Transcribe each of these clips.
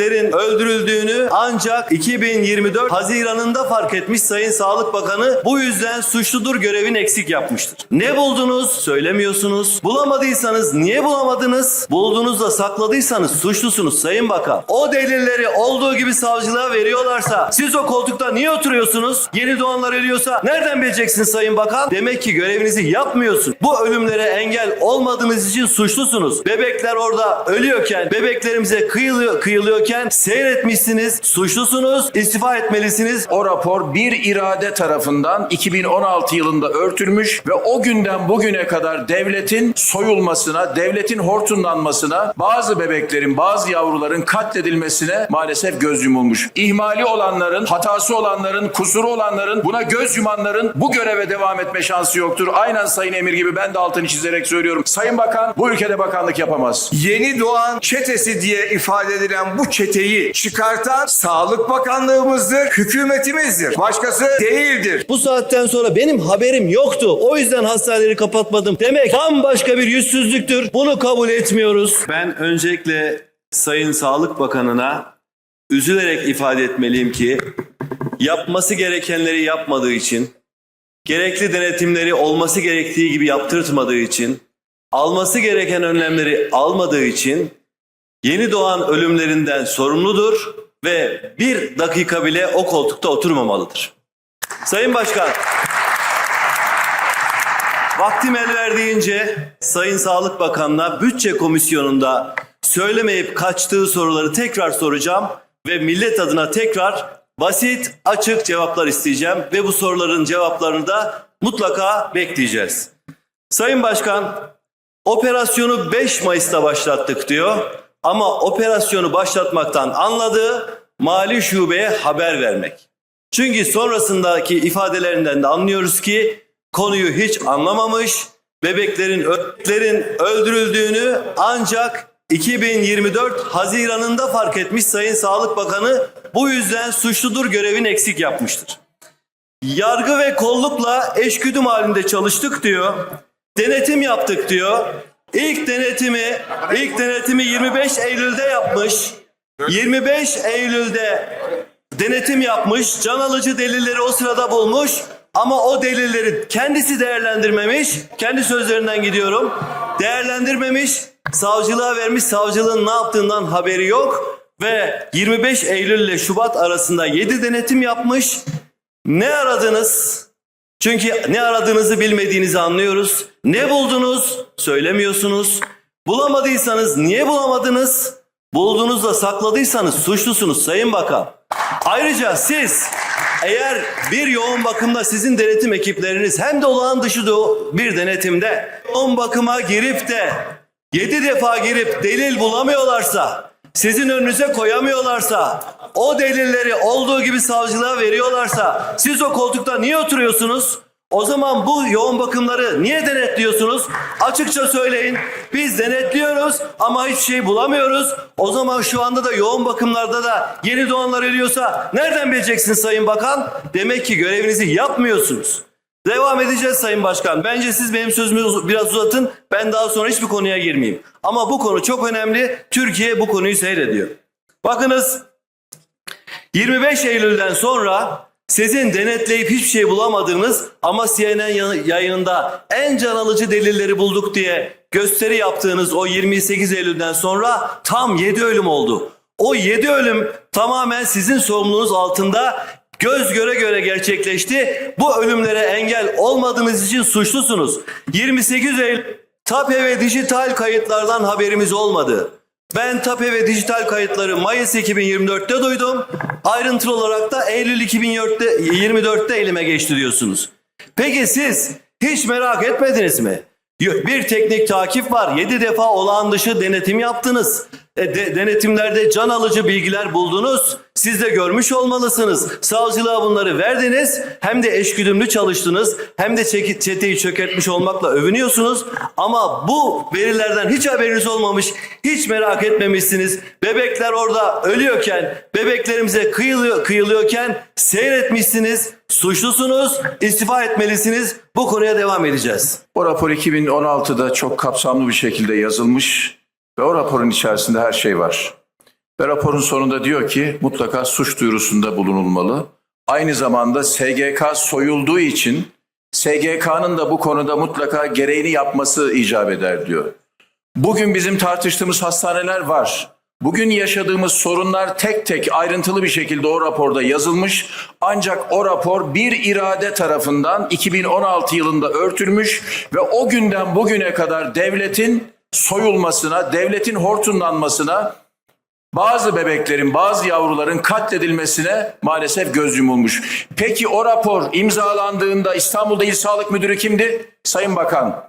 bebeklerin öldürüldüğünü ancak 2024 Haziran'ında fark etmiş Sayın Sağlık Bakanı bu yüzden suçludur görevini eksik yapmıştır. Ne buldunuz? Söylemiyorsunuz. Bulamadıysanız niye bulamadınız? Bulduğunuzda sakladıysanız suçlusunuz Sayın Bakan. O delilleri olduğu gibi savcılığa veriyorlarsa siz o koltukta niye oturuyorsunuz? Yeni doğanlar ölüyorsa nereden bileceksiniz Sayın Bakan? Demek ki görevinizi yapmıyorsun. Bu ölümlere engel olmadığınız için suçlusunuz. Bebekler orada ölüyorken, bebeklerimize kıyılıyor, kıyılıyorken seyretmişsiniz. Suçlusunuz. istifa etmelisiniz. O rapor bir irade tarafından 2016 yılında örtülmüş ve o günden bugüne kadar devletin soyulmasına, devletin hortumlanmasına, bazı bebeklerin, bazı yavruların katledilmesine maalesef göz yumulmuş. İhmali olanların, hatası olanların, kusuru olanların, buna göz yumanların bu göreve devam etme şansı yoktur. Aynen Sayın Emir gibi ben de altını çizerek söylüyorum. Sayın Bakan bu ülkede bakanlık yapamaz. Yeni doğan çetesi diye ifade edilen bu çeteyi çıkartan Sağlık Bakanlığımızdır, hükümetimizdir. Başkası değildir. Bu saatten sonra benim haberim yoktu. O yüzden hastaneleri kapatmadım. Demek bambaşka bir yüzsüzlüktür. Bunu kabul etmiyoruz. Ben öncelikle Sayın Sağlık Bakanı'na üzülerek ifade etmeliyim ki yapması gerekenleri yapmadığı için, gerekli denetimleri olması gerektiği gibi yaptırtmadığı için, alması gereken önlemleri almadığı için yeni doğan ölümlerinden sorumludur ve bir dakika bile o koltukta oturmamalıdır. Sayın Başkan, vaktim el verdiğince Sayın Sağlık Bakanı'na bütçe komisyonunda söylemeyip kaçtığı soruları tekrar soracağım ve millet adına tekrar basit, açık cevaplar isteyeceğim ve bu soruların cevaplarını da mutlaka bekleyeceğiz. Sayın Başkan, operasyonu 5 Mayıs'ta başlattık diyor ama operasyonu başlatmaktan anladığı mali şubeye haber vermek. Çünkü sonrasındaki ifadelerinden de anlıyoruz ki konuyu hiç anlamamış, bebeklerin bebeklerin öldürüldüğünü ancak 2024 Haziran'ında fark etmiş Sayın Sağlık Bakanı bu yüzden suçludur görevini eksik yapmıştır. Yargı ve kollukla eşgüdüm halinde çalıştık diyor. Denetim yaptık diyor. İlk denetimi ilk denetimi 25 Eylül'de yapmış. 25 Eylül'de denetim yapmış, can alıcı delilleri o sırada bulmuş ama o delilleri kendisi değerlendirmemiş. Kendi sözlerinden gidiyorum. Değerlendirmemiş, savcılığa vermiş. Savcılığın ne yaptığından haberi yok ve 25 Eylül ile Şubat arasında 7 denetim yapmış. Ne aradınız? Çünkü ne aradığınızı bilmediğinizi anlıyoruz. Ne buldunuz? Söylemiyorsunuz. Bulamadıysanız niye bulamadınız? Bulduğunuzda sakladıysanız suçlusunuz Sayın Bakan. Ayrıca siz eğer bir yoğun bakımda sizin denetim ekipleriniz hem de olağan dışı bir denetimde yoğun bakıma girip de 7 defa girip delil bulamıyorlarsa, sizin önünüze koyamıyorlarsa, o delilleri olduğu gibi savcılığa veriyorlarsa siz o koltukta niye oturuyorsunuz? O zaman bu yoğun bakımları niye denetliyorsunuz? Açıkça söyleyin. Biz denetliyoruz ama hiçbir şey bulamıyoruz. O zaman şu anda da yoğun bakımlarda da yeni doğanlar ölüyorsa nereden bileceksiniz Sayın Bakan? Demek ki görevinizi yapmıyorsunuz. Devam edeceğiz Sayın Başkan. Bence siz benim sözümü biraz uzatın. Ben daha sonra hiçbir konuya girmeyeyim. Ama bu konu çok önemli. Türkiye bu konuyu seyrediyor. Bakınız 25 Eylül'den sonra sizin denetleyip hiçbir şey bulamadığınız ama CNN ya- yayınında en can alıcı delilleri bulduk diye gösteri yaptığınız o 28 Eylül'den sonra tam 7 ölüm oldu. O 7 ölüm tamamen sizin sorumluluğunuz altında göz göre göre gerçekleşti. Bu ölümlere engel olmadığınız için suçlusunuz. 28 Eylül TAPE ve dijital kayıtlardan haberimiz olmadı. Ben TAPE ve dijital kayıtları Mayıs 2024'te duydum. Ayrıntılı olarak da Eylül 2024'te 24'te elime geçti diyorsunuz. Peki siz hiç merak etmediniz mi? Bir teknik takip var. 7 defa olağan dışı denetim yaptınız. E, de- denetimlerde can alıcı bilgiler buldunuz. Siz de görmüş olmalısınız. Savcılığa bunları verdiniz. Hem de eşgüdümlü çalıştınız. Hem de çeteyi çökertmiş olmakla övünüyorsunuz. Ama bu verilerden hiç haberiniz olmamış. Hiç merak etmemişsiniz. Bebekler orada ölüyorken, bebeklerimize kıyılıyor, kıyılıyorken seyretmişsiniz. Suçlusunuz. istifa etmelisiniz. Bu konuya devam edeceğiz. O rapor 2016'da çok kapsamlı bir şekilde yazılmış ve o raporun içerisinde her şey var. Ve raporun sonunda diyor ki mutlaka suç duyurusunda bulunulmalı. Aynı zamanda SGK soyulduğu için SGK'nın da bu konuda mutlaka gereğini yapması icap eder diyor. Bugün bizim tartıştığımız hastaneler var. Bugün yaşadığımız sorunlar tek tek ayrıntılı bir şekilde o raporda yazılmış. Ancak o rapor bir irade tarafından 2016 yılında örtülmüş ve o günden bugüne kadar devletin soyulmasına, devletin hortumlanmasına, bazı bebeklerin, bazı yavruların katledilmesine maalesef göz yumulmuş. Peki o rapor imzalandığında İstanbul'da İl Sağlık Müdürü kimdi? Sayın Bakan.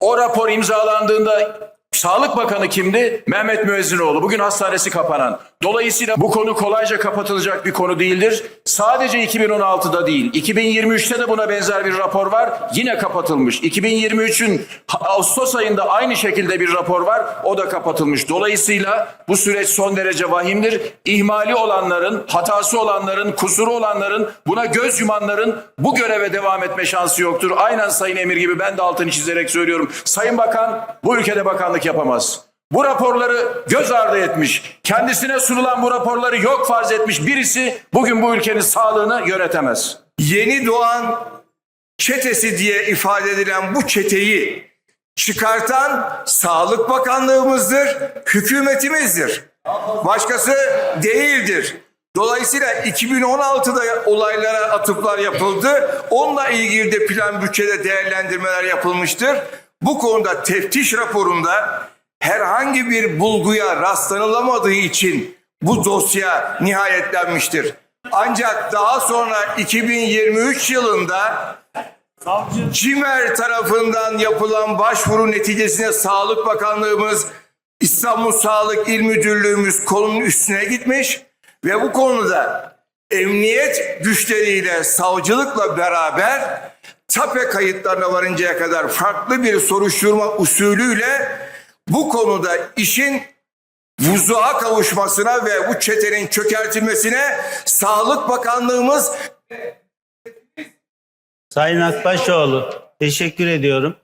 O rapor imzalandığında Sağlık Bakanı kimdi? Mehmet Müezzinoğlu. Bugün hastanesi kapanan. Dolayısıyla bu konu kolayca kapatılacak bir konu değildir. Sadece 2016'da değil, 2023'te de buna benzer bir rapor var. Yine kapatılmış. 2023'ün Ağustos ayında aynı şekilde bir rapor var. O da kapatılmış. Dolayısıyla bu süreç son derece vahimdir. İhmali olanların, hatası olanların, kusuru olanların, buna göz yumanların bu göreve devam etme şansı yoktur. Aynen Sayın Emir gibi ben de altını çizerek söylüyorum. Sayın Bakan bu ülkede bakanlık yapamaz. Bu raporları göz ardı etmiş. Kendisine sunulan bu raporları yok farz etmiş birisi bugün bu ülkenin sağlığını yönetemez. Yeni doğan çetesi diye ifade edilen bu çeteyi çıkartan Sağlık Bakanlığımızdır, hükümetimizdir. Başkası değildir. Dolayısıyla 2016'da olaylara atıflar yapıldı. Onunla ilgili de plan bütçede değerlendirmeler yapılmıştır. Bu konuda teftiş raporunda herhangi bir bulguya rastlanılamadığı için bu dosya nihayetlenmiştir. Ancak daha sonra 2023 yılında CİMER tarafından yapılan başvuru neticesinde Sağlık Bakanlığımız, İstanbul Sağlık İl Müdürlüğümüz konunun üstüne gitmiş ve bu konuda emniyet güçleriyle, savcılıkla beraber tape kayıtlarına varıncaya kadar farklı bir soruşturma usulüyle bu konuda işin vuzuğa kavuşmasına ve bu çetenin çökertilmesine Sağlık Bakanlığımız Sayın Akbaşoğlu, teşekkür ediyorum.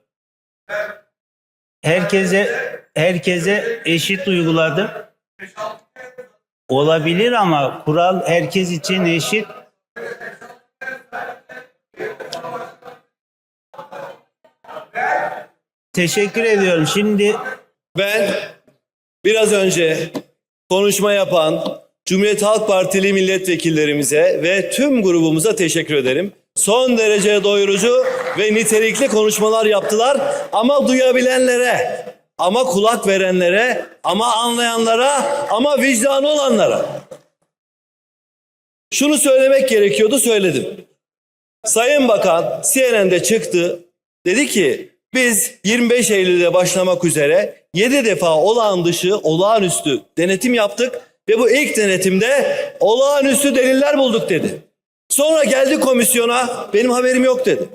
Herkese herkese eşit uyguladı. Olabilir ama kural herkes için eşit. Teşekkür ediyorum. Şimdi Ben biraz önce konuşma yapan Cumhuriyet Halk Partili milletvekillerimize ve tüm grubumuza teşekkür ederim. Son derece doyurucu ve nitelikli konuşmalar yaptılar ama duyabilenlere, ama kulak verenlere, ama anlayanlara, ama vicdanı olanlara. Şunu söylemek gerekiyordu söyledim. Sayın Bakan CNN'de çıktı. Dedi ki biz 25 Eylül'de başlamak üzere 7 defa olağan dışı, olağanüstü denetim yaptık ve bu ilk denetimde olağanüstü deliller bulduk dedi. Sonra geldi komisyona benim haberim yok dedi.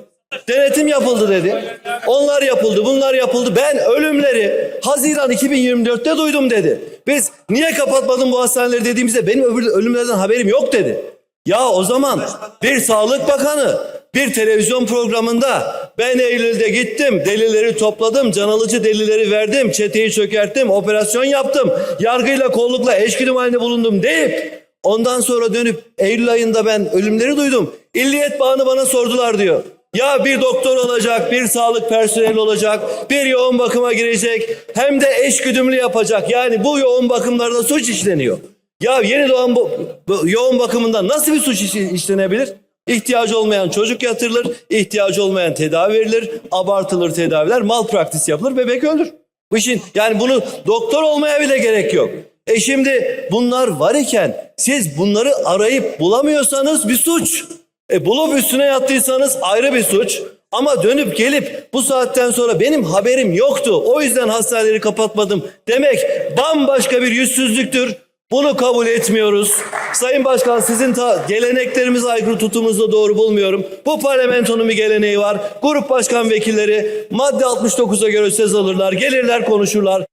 Denetim yapıldı dedi. Onlar yapıldı, bunlar yapıldı. Ben ölümleri Haziran 2024'te duydum dedi. Biz niye kapatmadın bu hastaneleri dediğimizde benim öbür ölümlerden haberim yok dedi. Ya o zaman bir sağlık bakanı bir televizyon programında ben Eylül'de gittim, delilleri topladım, can alıcı delilleri verdim, çeteyi çökerttim, operasyon yaptım, yargıyla kollukla eşgüdüm halinde bulundum deyip ondan sonra dönüp Eylül ayında ben ölümleri duydum. İlliyet bağını bana sordular diyor. Ya bir doktor olacak, bir sağlık personeli olacak, bir yoğun bakıma girecek, hem de eşgüdümlü yapacak. Yani bu yoğun bakımlarda suç işleniyor. Ya yeni doğan bu, bu yoğun bakımında nasıl bir suç iş- işlenebilir? İhtiyacı olmayan çocuk yatırılır, ihtiyacı olmayan tedavi verilir, abartılır tedaviler, malpraktis yapılır, bebek ölür. Bu işin yani bunu doktor olmaya bile gerek yok. E şimdi bunlar var iken siz bunları arayıp bulamıyorsanız bir suç. E bulup üstüne yattıysanız ayrı bir suç. Ama dönüp gelip bu saatten sonra benim haberim yoktu. O yüzden hastaneleri kapatmadım demek bambaşka bir yüzsüzlüktür. Bunu kabul etmiyoruz. Sayın Başkan sizin ta geleneklerimize aykırı tutumunuzu doğru bulmuyorum. Bu parlamentonun bir geleneği var. Grup başkan vekilleri madde 69'a göre söz alırlar. Gelirler konuşurlar.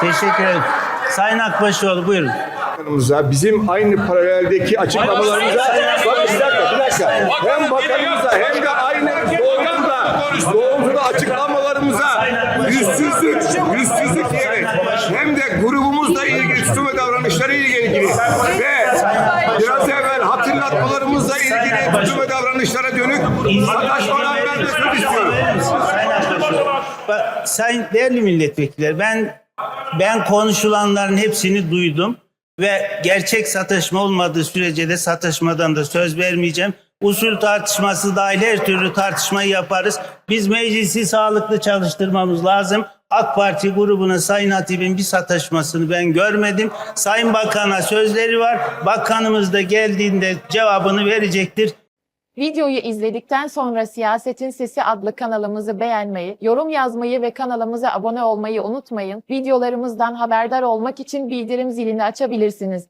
teşekkür ederim. Sayın Akbaşoğlu buyurun. Bakanımıza, bizim aynı paraleldeki açıklamalarımıza bak bir dakika bir dakika hem bakanımıza hem de aynı doğrultuda doğrultuda açıklamalarımıza yüzsüzlük yüzsüzlük grubumuzla ilgili tutum ve davranışları ile ilgili ve biraz evvel hatırlatmalarımızla ilgili tutum ve davranışlara dönük sataşmalar vermesini istiyorum. Bak, sayın değerli milletvekiller ben ben konuşulanların hepsini duydum ve gerçek satışma olmadığı sürece de satışmadan da söz vermeyeceğim. Usul tartışması dahil her türlü tartışmayı yaparız. Biz meclisi sağlıklı çalıştırmamız lazım. AK Parti grubuna Sayın Hatip'in bir sataşmasını ben görmedim. Sayın Bakan'a sözleri var. Bakanımız da geldiğinde cevabını verecektir. Videoyu izledikten sonra Siyasetin Sesi adlı kanalımızı beğenmeyi, yorum yazmayı ve kanalımıza abone olmayı unutmayın. Videolarımızdan haberdar olmak için bildirim zilini açabilirsiniz.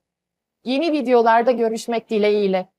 Yeni videolarda görüşmek dileğiyle.